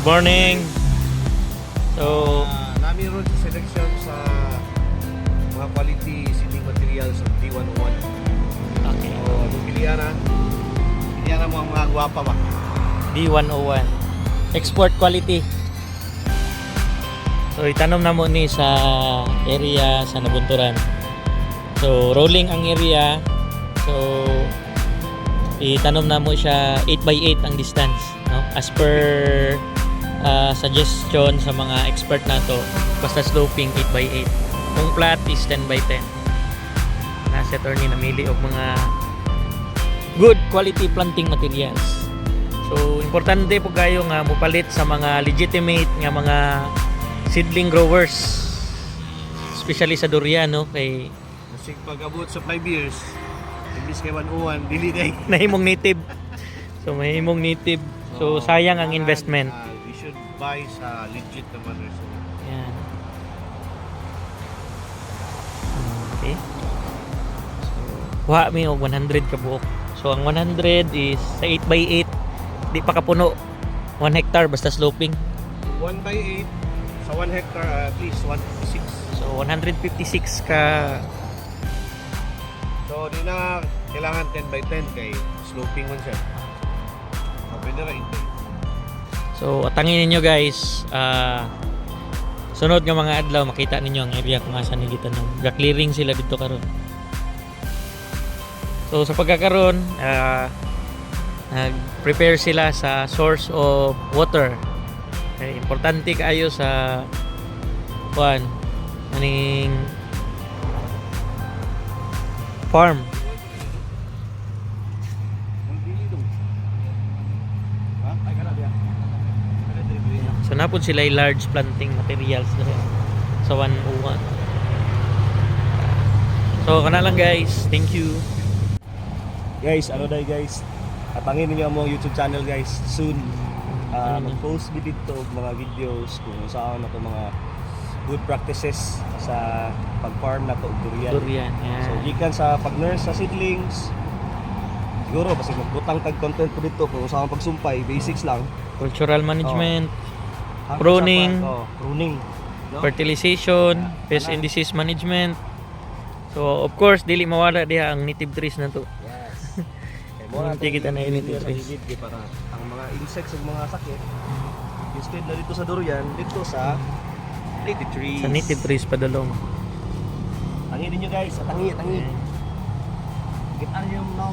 Good morning. So, Ah, nami ron sa selection sa mga quality sealing materials of D101. okay. So, anong pilihan na? Pilihan na mo ang mga gwapa ba? D101. Export quality. So, itanom na mo ni sa area sa Nabunturan. So, rolling ang area. So, itanom na mo siya 8x8 ang distance. No? As per ah, suggestion sa mga expert na to, basta sloping 8x8. Kung flat is 10x10. Nasa attorney namili og mga good quality planting materials. So, importante po kayo nga mupalit sa mga legitimate nga mga seedling growers. Especially sa durian, no? Kay Kasi pag abot sa 5 years, imbis kay 101, dili day. nahimong native. So, mahimong native. So, sayang ang investment. Buy sa legit naman. So, Yan. Okay. So, kuha mi og 100 ka buok. So, ang 100 is sa 8x8. Di pa kapuno. 1 hectare basta sloping. 1 by 8 sa 1 hectare at least 156. So, 156 ka So, di na kailangan 10 by 10 kay sloping man siya. So, pwede ra intay. So, atangin ninyo guys, ah sunod nga mga adlaw makita ninyo ang area kung asa nila tanom. Ga-clearing sila dito karon. So, sa pagkakaroon, ah nag-prepare sila sa source of water. Okay, importante kaayo sa kuan aning farm. Ang dili dong. Ha? Ay, kana biya. Kana diri biya. So napod sila yung large planting materials dito sa 101. So kana lang guys. Thank you. Guys, ano dai guys? Atangin niyo ang YouTube channel guys soon. Ano? mag-post mi dito mga videos kung saan na to mga good practices sa pag-farm na to durian. Durian. So Yan. gikan sa pag-nurse sa seedlings, siguro kasi magbutang tag content po dito kung saan pagsumpay, basics lang. Cultural management, Hanggang Pruning. Sa, oh, pruning. No? fertilization, Yeah. pest and disease management. So of course dili mawala diha ang native trees na to. Yes. Kaya mo na kita na yung ligid kay para ang mga insects ug mga sakit instead na dito sa durian, dito sa native trees. Sa native trees padulong. Tangi ninyo guys, tangi, tangi. Kita niyo mo na